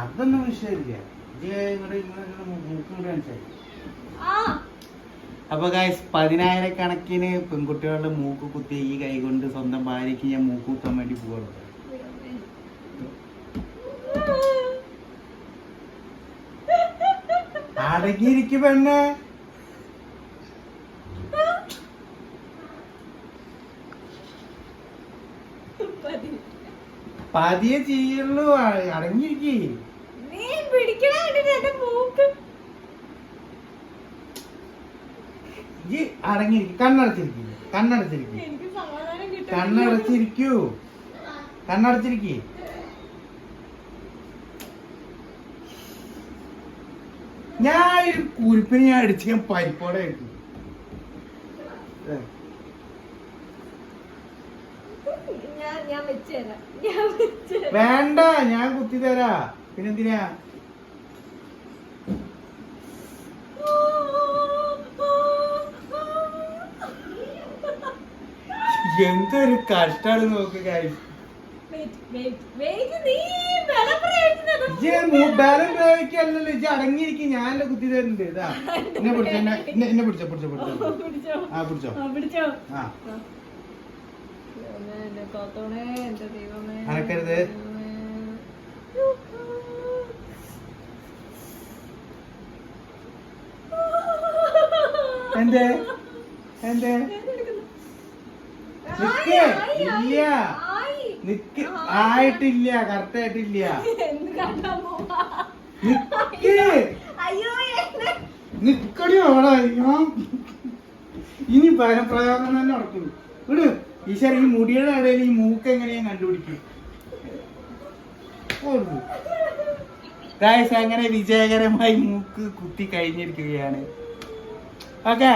അതൊന്നും വിഷയമില്ല. അപ്പൊ ഗായ്സ് പതിനായിരക്കണക്കിന് പെൺകുട്ടികളുടെ മൂക്ക് കുത്തി ഈ കൈ കൊണ്ട് സ്വന്തം ഭാര്യയ്ക്ക് ഞാൻ മൂക്ക് കുത്താൻ വേണ്ടി പോവാണ്. അടങ്ങിയിരിക്കും പെണ്ണെ. പതിയെ ചെയ്യുള്ളൂ അടങ്ങിയിരിക്കേ. നീ പിടിക്കണ കണ്ടിട്ട് എന്റെ മൂക്ക്. ഈ അടങ്ങിയിരിക്കും കണ്ണടച്ചിരിക്കും കണ്ണടച്ചിരിക്കും. കണ്ണടച്ചിരിക്കൂ. കണ്ണടച്ചിരിക്കേ. ഞാൻ ഒരു കുരിപ്പിന് ഞാൻ അടിച്ച് ഞാൻ പരിപ്പോടെ ആയിരിക്കും ഞാൻ ഞാൻ വെച്ച് തരാം ഞാൻ വെച്ച് തരാം വേണ്ട ഞാൻ കുത്തി തരാ പിന്നെന്തിനാ? എന്തൊരു കഷ്ടാണ് നോക്ക് ഇജ്ജ് അടങ്ങിയിരിക്കും. ഞാനല്ലേ കുത്തി തരുന്നുണ്ട് ഇതാ. എന്നെ പിടിച്ചോ എന്നെ പിടിച്ചോ പിടിച്ചോ പിടിച്ചോ. ആ പിടിച്ചോ. ആ, പിടിച്ചോ ആ ദൈവമേ, എന്റെ തോത്തോണേ, എന്റെ ദൈവമേ. അനക്കരുത്. എന്തേ? എന്തേ? ഇല്ല. നിക്ക്. ആയിട്ടില്ല കറക്റ്റ് ആയിട്ടില്ല നിക്കടി അവിടെ ഇനി പരപ്രയോഗം തന്നെ നടക്കും. വിട്. ഈശ്വര ഈ മുടിയുടെ ഇടയിൽ ഈ മൂക്ക് എങ്ങനെയാ കണ്ടുപിടിക്കും? അങ്ങനെ വിജയകരമായി മൂക്ക് കുത്തി കഴിഞ്ഞിരിക്കുകയാണ്. ഓക്കെ